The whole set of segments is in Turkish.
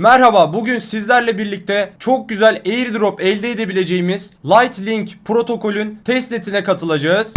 Merhaba, bugün sizlerle birlikte çok güzel airdrop elde edebileceğimiz Lightlink protokolün testnetine katılacağız.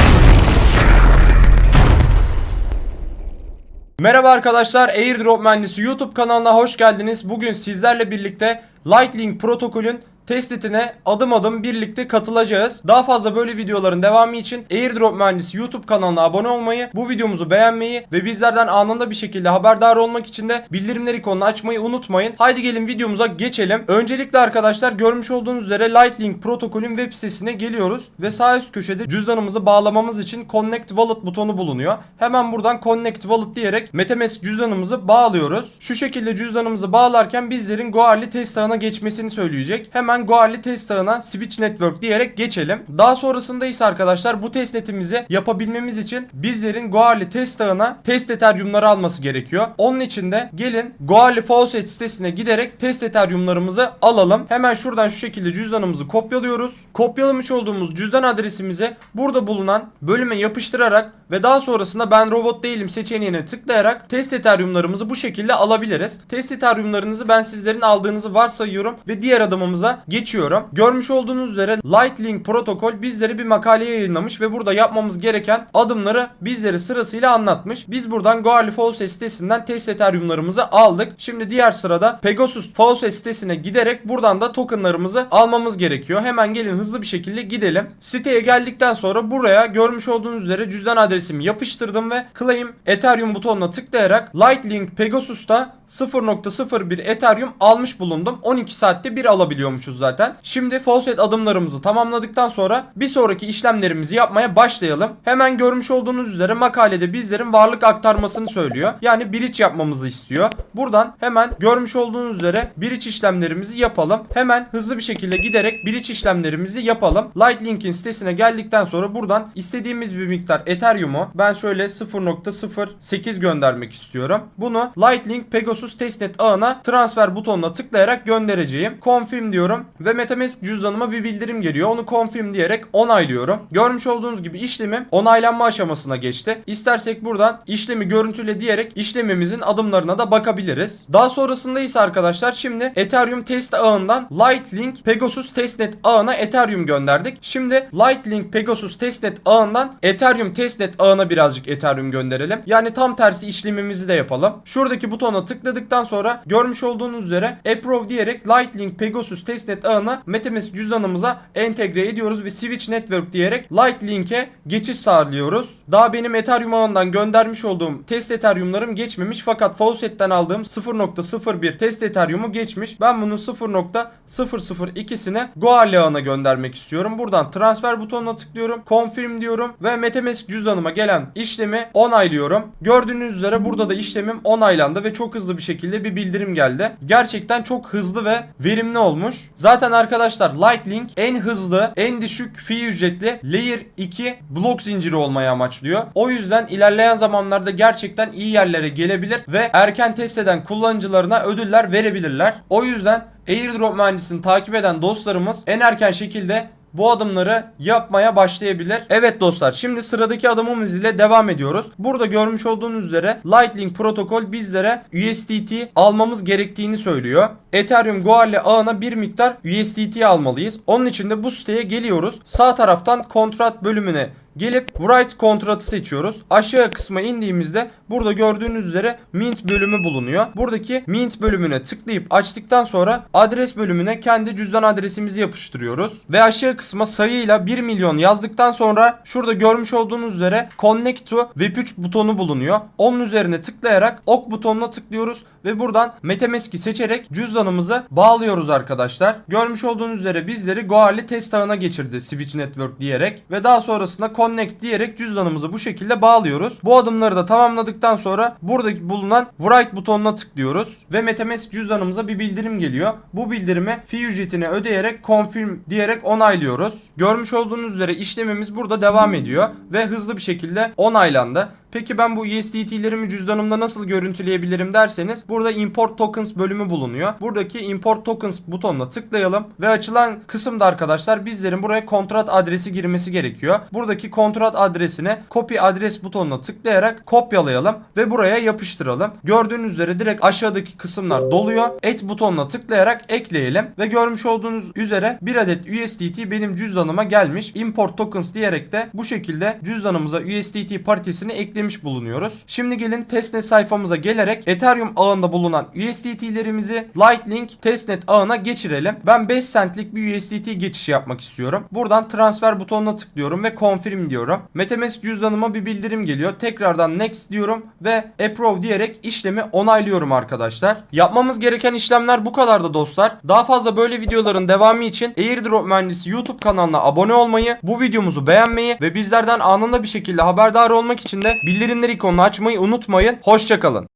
Merhaba arkadaşlar, Airdrop Mühendisi YouTube kanalına hoş geldiniz. Bugün sizlerle birlikte Lightlink protokolün testnetine adım adım birlikte katılacağız. Daha fazla böyle videoların devamı için Airdrop Mühendisi YouTube kanalına abone olmayı, bu videomuzu beğenmeyi ve bizlerden anında bir şekilde haberdar olmak için de bildirimler ikonunu açmayı unutmayın. Haydi gelin videomuza geçelim. Öncelikle arkadaşlar görmüş olduğunuz üzere Lightlink protokolün web sitesine geliyoruz ve sağ üst köşede cüzdanımızı bağlamamız için Connect Wallet butonu bulunuyor. Hemen buradan Connect Wallet diyerek MetaMask cüzdanımızı bağlıyoruz. Şu şekilde cüzdanımızı bağlarken bizlerin Goarly test ağına geçmesini söyleyecek. Hemen Goarly test ağına Switch Network diyerek geçelim. Daha sonrasında ise arkadaşlar bu testnetimizi yapabilmemiz için bizlerin Goarly test ağına test ethereumları alması gerekiyor. Onun için de gelin Goarly Faucet sitesine giderek test ethereumlarımızı alalım. Hemen şuradan şu şekilde cüzdanımızı kopyalıyoruz. Kopyalamış olduğumuz cüzdan adresimizi burada bulunan bölüme yapıştırarak ve daha sonrasında ben robot değilim seçeneğine tıklayarak test ethereumlarımızı bu şekilde alabiliriz. Test ethereumlarınızı ben sizlerin aldığınızı varsayıyorum ve diğer adımımıza geçiyorum. Görmüş olduğunuz üzere Lightlink protokol bizlere bir makale yayınlamış ve burada yapmamız gereken adımları bizlere sırasıyla anlatmış. Biz buradan Goarly Faucet sitesinden test ethereumlarımızı aldık. Şimdi diğer sırada Pegasus Faucet sitesine giderek buradan da tokenlarımızı almamız gerekiyor. Hemen gelin hızlı bir şekilde gidelim. Siteye geldikten sonra buraya görmüş olduğunuz üzere cüzdan adresimi yapıştırdım ve Claim Ethereum butonuna tıklayarak Lightlink Pegasus'ta 0.01 Ethereum almış bulundum. 12 saatte bir alabiliyormuşuz zaten. Şimdi faucet adımlarımızı tamamladıktan sonra bir sonraki işlemlerimizi yapmaya başlayalım. Hemen görmüş olduğunuz üzere makalede bizlerin varlık aktarmasını söylüyor. Yani bridge yapmamızı istiyor. Buradan hemen görmüş olduğunuz üzere bridge işlemlerimizi yapalım. Hemen hızlı bir şekilde giderek bridge işlemlerimizi yapalım. Lightlink'in sitesine geldikten sonra buradan istediğimiz bir miktar Ethereum'u ben şöyle 0.08 göndermek istiyorum. Bunu Lightlink Pegasus testnet ağına transfer butonuna tıklayarak göndereceğim. Confirm diyorum ve MetaMask cüzdanıma bir bildirim geliyor. Onu confirm diyerek onaylıyorum. Görmüş olduğunuz gibi işlemim onaylanma aşamasına geçti. İstersek buradan işlemi görüntüle diyerek işlemimizin adımlarına da bakabiliriz. Daha sonrasında ise arkadaşlar şimdi Ethereum test ağından Lightlink Pegasus testnet ağına Ethereum gönderdik. Şimdi Lightlink Pegasus testnet ağından Ethereum testnet ağına birazcık Ethereum gönderelim. Yani tam tersi işlemimizi de yapalım. Şuradaki butona tıkladıktan sonra görmüş olduğunuz üzere Approve diyerek Lightlink Pegasus testnet ağına MetaMask cüzdanımıza entegre ediyoruz ve Switch Network diyerek Lightlink'e geçiş sağlıyoruz. Daha benim Ethereum ağından göndermiş olduğum test Ethereum'larım geçmemiş fakat Faucet'ten aldığım 0.01 test Ethereum'u geçmiş. Ben bunun 0.002'sine Goarly ağına göndermek istiyorum. Buradan transfer butonuna tıklıyorum. Confirm diyorum ve MetaMask cüzdanıma gelen işlemi onaylıyorum. Gördüğünüz üzere burada da işlemim onaylandı ve çok hızlı bir şekilde bir bildirim geldi. Gerçekten çok hızlı ve verimli olmuş. Zaten arkadaşlar Lightlink en hızlı, en düşük fee ücretli Layer 2 blok zinciri olmayı amaçlıyor. O yüzden ilerleyen zamanlarda gerçekten iyi yerlere gelebilir ve erken test eden kullanıcılarına ödüller verebilirler. O yüzden Airdrop mühendisini takip eden dostlarımız en erken şekilde bu adımları yapmaya başlayabilir. Evet dostlar şimdi sıradaki adımımız ile devam ediyoruz. Burada görmüş olduğunuz üzere Lightlink protokol bizlere USDT almamız gerektiğini söylüyor. Ethereum Goarly ağına bir miktar USDT almalıyız. Onun için de bu siteye geliyoruz. Sağ taraftan kontrat bölümüne Gelip write kontratı seçiyoruz. Aşağı kısma indiğimizde burada gördüğünüz üzere mint bölümü bulunuyor. Buradaki mint bölümüne tıklayıp açtıktan sonra adres bölümüne kendi cüzdan adresimizi yapıştırıyoruz. Ve aşağı kısma sayıyla 1 milyon yazdıktan sonra şurada görmüş olduğunuz üzere connect to web3 butonu bulunuyor. Onun üzerine tıklayarak ok butonuna tıklıyoruz ve buradan Metamask'i seçerek cüzdanımızı bağlıyoruz arkadaşlar. Görmüş olduğunuz üzere bizleri Goarly test ağına geçirdi Switch Network diyerek ve daha sonrasında connect diyerek cüzdanımızı bu şekilde bağlıyoruz. Bu adımları da tamamladıktan sonra buradaki bulunan write butonuna tıklıyoruz ve Metamask cüzdanımıza bir bildirim geliyor. Bu bildirimi fee ücretini ödeyerek confirm diyerek onaylıyoruz. Görmüş olduğunuz üzere işlemimiz burada devam ediyor ve hızlı bir şekilde onaylandı. Peki ben bu USDT'lerimi cüzdanımda nasıl görüntüleyebilirim derseniz burada import tokens bölümü bulunuyor. Buradaki import tokens butonuna tıklayalım ve açılan kısımda arkadaşlar bizlerin buraya kontrat adresi girmesi gerekiyor. Buradaki kontrat adresine copy adres butonuna tıklayarak kopyalayalım ve buraya yapıştıralım. Gördüğünüz üzere direkt aşağıdaki kısımlar doluyor. Et butonuna tıklayarak ekleyelim ve görmüş olduğunuz üzere bir adet USDT benim cüzdanıma gelmiş. Import tokens diyerek de bu şekilde cüzdanımıza USDT paritesini eklemiş bulunuyoruz. Şimdi gelin testnet sayfamıza gelerek Ethereum ağında bulunan USDT'lerimizi Lightlink testnet ağına geçirelim. Ben 5 centlik bir USDT geçişi yapmak istiyorum. Buradan transfer butonuna tıklıyorum ve confirm diyorum. Metamask cüzdanıma bir bildirim geliyor. Tekrardan next diyorum ve approve diyerek işlemi onaylıyorum arkadaşlar. Yapmamız gereken işlemler bu kadardı dostlar. Daha fazla böyle videoların devamı için Airdrop Mühendisi YouTube kanalına abone olmayı, bu videomuzu beğenmeyi ve bizlerden anında bir şekilde haberdar olmak için de bildirimler ikonunu açmayı unutmayın. Hoşçakalın.